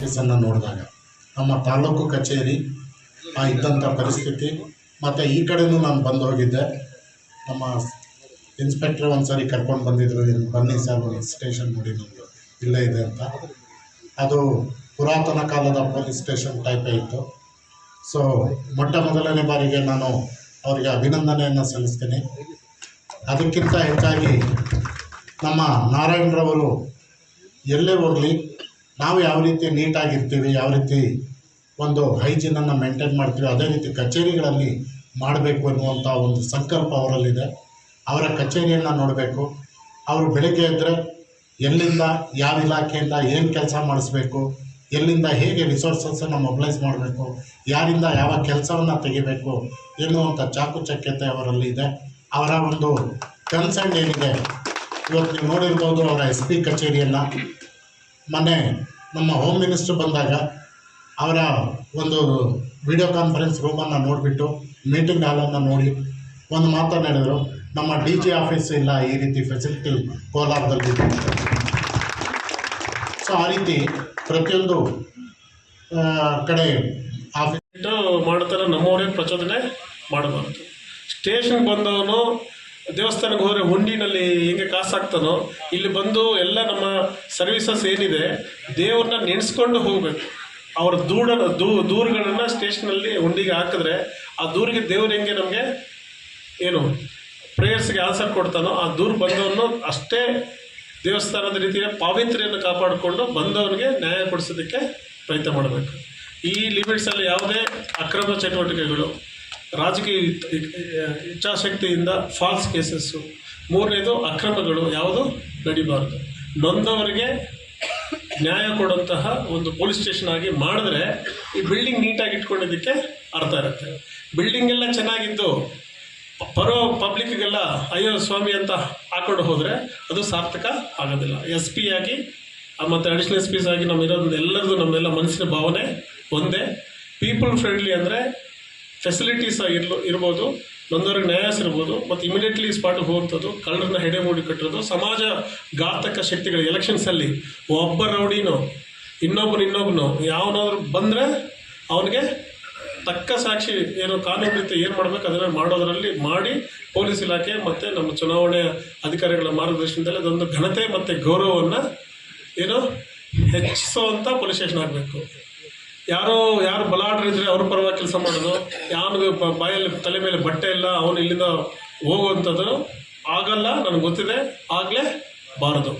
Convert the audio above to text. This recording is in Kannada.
ಕೇಸನ್ನು ನೋಡಿದಾಗ ನಮ್ಮ ತಾಲೂಕು ಕಚೇರಿ, ಆ ಇದ್ದಂಥ ಪರಿಸ್ಥಿತಿ, ಮತ್ತು ಈ ಕಡೆನೂ ನಾನು ಬಂದು ಹೋಗಿದ್ದೆ. ನಮ್ಮ ಇನ್ಸ್ಪೆಕ್ಟ್ರ್ ಒಂದು ಸಾರಿ ಕರ್ಕೊಂಡು ಬಂದಿದ್ರು ಬನ್ನಿ ಸರ್ ಸ್ಟೇಷನ್ ನೋಡಿ ನಮ್ಮದು ಇಲ್ಲೇ ಇದೆ ಅಂತ. ಅದು ಪುರಾತನ ಕಾಲದ ಪೊಲೀಸ್ ಸ್ಟೇಷನ್ ಟೈಪೇ ಇತ್ತು. ಸೊ ಮೊಟ್ಟ ಮೊದಲನೇ ಬಾರಿಗೆ ನಾನು ಅವರಿಗೆ ಅಭಿನಂದನೆಯನ್ನು ಸಲ್ಲಿಸ್ತೀನಿ. ಅದಕ್ಕಿಂತ ಹೆಚ್ಚಾಗಿ ನಮ್ಮ ನಾರಾಯಣರವರು ಎಲ್ಲೇ ಹೋಗಲಿ, ನಾವು ಯಾವ ರೀತಿ ನೀಟಾಗಿರ್ತೀವಿ ಯಾವ ರೀತಿ ಒಂದು ಹೈಜೀನನ್ನು ಮೇಂಟೈನ್ ಮಾಡ್ತೀವಿ, ಅದೇ ರೀತಿ ಕಚೇರಿಗಳಲ್ಲಿ ಮಾಡಬೇಕು ಎನ್ನುವಂಥ ಒಂದು ಸಂಕಲ್ಪ ಅವರಲ್ಲಿದೆ. ಅವರ ಕಚೇರಿಯನ್ನು ನೋಡಬೇಕು. ಅವರು ಬೆಳಗ್ಗೆ ಎದ್ದರೆ ಎಲ್ಲಿಂದ ಯಾವ ಇಲಾಖೆಯಿಂದ ಏನು ಕೆಲಸ ಮಾಡಿಸ್ಬೇಕು, ಎಲ್ಲಿಂದ ಹೇಗೆ ರಿಸೋರ್ಸಸ್ಸನ್ನು ಮೊಬಿಲೈಸ್ ಮಾಡಬೇಕು, ಯಾರಿಂದ ಯಾವ ಕೆಲಸವನ್ನು ತೆಗಿಬೇಕು ಎನ್ನುವಂಥ ಚಾಕುಚಕ್ಯತೆ ಅವರಲ್ಲಿ ಇದೆ. ಅವರ ಒಂದು ಕನ್ಸರ್ನ್ ಏನಿದೆ, ಇವತ್ತು ನೀವು ನೋಡಿರ್ಬೋದು ಅವರ ಎಸ್ ಪಿ ಕಚೇರಿಯನ್ನು. ಮೊನ್ನೆ ನಮ್ಮ ಹೋಮ್ ಮಿನಿಸ್ಟ್ರ್ ಬಂದಾಗ ಅವರ ಒಂದು ವಿಡಿಯೋ ಕಾನ್ಫರೆನ್ಸ್ ರೂಮನ್ನು ನೋಡಿಬಿಟ್ಟು ಮೀಟಿಂಗ್ ಹಾಲನ್ನು ನೋಡಿ, ಒಂದು ಮಾತನಾಡಿದರು ನಮ್ಮ ಡಿ ಜಿ ಆಫೀಸ್ ಇಲ್ಲ ಈ ರೀತಿ ಫೆಸಿಲಿಟಿ ಕೋಲಾರದಲ್ಲಿ ಸೊ ಆ ರೀತಿ ಪ್ರತಿಯೊಂದು ಕಡೆ ಆಫೀಸ್ ಮಾಡ್ತಾರೆ ನಮ್ಮವರೇ ಪ್ರಚೋದನೆ ಮಾಡಬಾರ್ದು. ಸ್ಟೇಷನ್ಗೆ ಬಂದವನು ದೇವಸ್ಥಾನಕ್ಕೆ ಹೋದರೆ ಹುಂಡಿನಲ್ಲಿ ಹೆಂಗೆ ಕಾಸು ಇಲ್ಲಿ ಬಂದು ಎಲ್ಲ ನಮ್ಮ ಸರ್ವಿಸಸ್ ಏನಿದೆ, ದೇವ್ರನ್ನ ನೆನೆಸ್ಕೊಂಡು ಹೋಗಬೇಕು. ಅವ್ರ ದೂಡ ದೂ, ದೂರುಗಳನ್ನು ಸ್ಟೇಷನಲ್ಲಿ ಹುಂಡಿಗೆ ಹಾಕಿದ್ರೆ, ಆ ದೂರಿಗೆ ದೇವ್ರು ಹೆಂಗೆ ನಮಗೆ ಏನು ಪ್ರೇಯರ್ಸ್ಗೆ ಆನ್ಸರ್ ಕೊಡ್ತಾನೋ, ಆ ದೂರು ಬಂದವನು ಅಷ್ಟೇ ದೇವಸ್ಥಾನದ ರೀತಿಯ ಪಾವಿತ್ರ್ಯನ್ನು ಕಾಪಾಡಿಕೊಂಡು ಬಂದವನಿಗೆ ನ್ಯಾಯ ಕೊಡಿಸೋದಕ್ಕೆ ಪ್ರಯತ್ನ ಮಾಡಬೇಕು. ಈ ಲಿಮಿಟ್ಸಲ್ಲಿ ಯಾವುದೇ ಅಕ್ರಮ ಚಟುವಟಿಕೆಗಳು, ರಾಜಕೀಯ ಇಚ್ಛಾಶಕ್ತಿಯಿಂದ ಫಾಲ್ಸ್ ಕೇಸಸ್ಸು ಮೂರನೇದು ಅಕ್ರಮಗಳು ಯಾವುದು? ನಡಿಬಾರದು. ನೊಂದವರಿಗೆ ನ್ಯಾಯ ಕೊಡುವಂತಹ ಒಂದು ಪೊಲೀಸ್ ಸ್ಟೇಷನ್ ಆಗಿ ಮಾಡಿದ್ರೆ ಈ ಬಿಲ್ಡಿಂಗ್ ನೀಟಾಗಿ ಇಟ್ಕೊಂಡಿದ್ದಕ್ಕೆ ಅರ್ಥ ಇರುತ್ತೆ. ಬಿಲ್ಡಿಂಗ್ ಎಲ್ಲ ಚೆನ್ನಾಗಿದ್ದು ಬರೋ ಪಬ್ಲಿಕ್ಗೆಲ್ಲ ಅಯ್ಯೋ ಸ್ವಾಮಿ ಅಂತ ಹಾಕೊಂಡು ಹೋದರೆ ಅದು ಸಾರ್ಥಕ ಆಗೋದಿಲ್ಲ. ಎಸ್ ಪಿ ಆಗಿ ಮತ್ತು ಅಡಿಷನಲ್ ಎಸ್ ಪಿಸ್ ಆಗಿ ನಮ್ಮ ಇರೋದು ಎಲ್ಲರದು ನಮ್ಮೆಲ್ಲ ಮನಸ್ಸಿನ ಭಾವನೆ ಒಂದೇ. ಪೀಪಲ್ ಫ್ರೆಂಡ್ಲಿ ಅಂದರೆ ಫೆಸಿಲಿಟೀಸ್ ಇರ್ಲು, ಇರ್ಬೋದು ನೊಂದವ್ರಿಗೆ ನ್ಯಾಯ ಸಿರ್ಬೋದು ಮತ್ತು ಇಮಿಡಿಯೇಟ್ಲಿ ಸ್ಪಾಟಿಗೆ ಹೋಗ್ತದ್ದು, ಕಳ್ಳರನ್ನ ಹೆಡೆ ಮೂಡಿ ಕಟ್ಟೋದು, ಸಮಾಜ ಘಾತಕ ಶಕ್ತಿಗಳು ಎಲೆಕ್ಷನ್ಸಲ್ಲಿ ಒಬ್ಬ ರೌಡಿನೋ ಇನ್ನೊಬ್ಬರು ಇನ್ನೊಬ್ಬನು ಯಾವನಾದ್ರೂ ಬಂದರೆ ಅವನಿಗೆ ತಕ್ಕ ಸಾಕ್ಷಿ ಏನು ಕಾನೂನು ರೀತಿ ಏನು ಮಾಡಬೇಕು ಅದನ್ನು ಮಾಡೋದರಲ್ಲಿ ಮಾಡಿ ಪೊಲೀಸ್ ಇಲಾಖೆ ಮತ್ತು ನಮ್ಮ ಚುನಾವಣೆ ಅಧಿಕಾರಿಗಳ ಮಾರ್ಗದರ್ಶನದಲ್ಲಿ ಅದೊಂದು ಘನತೆ ಮತ್ತು ಗೌರವವನ್ನು ಏನು ಹೆಚ್ಚಿಸುವಂಥ ಪೊಲೀಸ್ ಸ್ಟೇಷನ್ ಆಗಬೇಕು. ಯಾರೋ ಯಾರು ಬಲಾಡ್ರಿದ್ರೆ ಅವ್ರ ಪರವಾಗಿ ಕೆಲಸ ಮಾಡೋದು ಯಾವನಿಗೆ ಬಾಯಲ್ಲಿ ತಲೆ ಮೇಲೆ ಬಟ್ಟೆ ಇಲ್ಲ, ಅವನು ಇಲ್ಲಿಂದ ಹೋಗುವಂಥದ್ದು ಆಗಲ್ಲ, ನನಗೆ ಗೊತ್ತಿದೆ, ಆಗಲೇ ಬಾರದು.